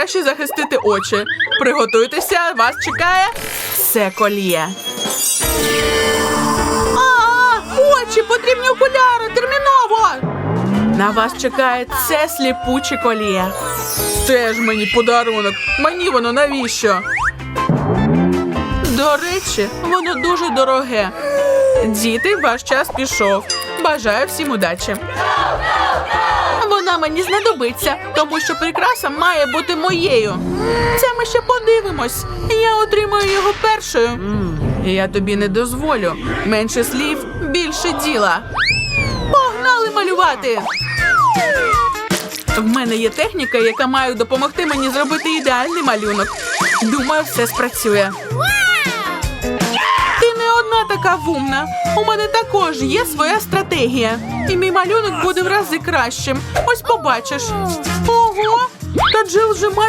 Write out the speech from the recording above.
краще захистити очі. Приготуйтеся, вас чекає це коліє. Очі, потрібні окуляри, терміново! На вас чекає це сліпуче коліє. Теж мені подарунок. Мені воно навіщо? До речі, воно дуже дороге. Діти, ваш час пішов. Бажаю всім удачі. Мені знадобиться, тому що прикраса має бути моєю. Це ми ще подивимось. Я отримаю його першою. Я тобі не дозволю. Менше слів, більше діла. Погнали малювати. В мене є техніка, яка має допомогти мені зробити ідеальний малюнок. Думаю, все спрацює. Така вумна. У мене також є своя стратегія. І мій малюнок буде в рази кращим. Ось побачиш. Ого! Та Джил вже має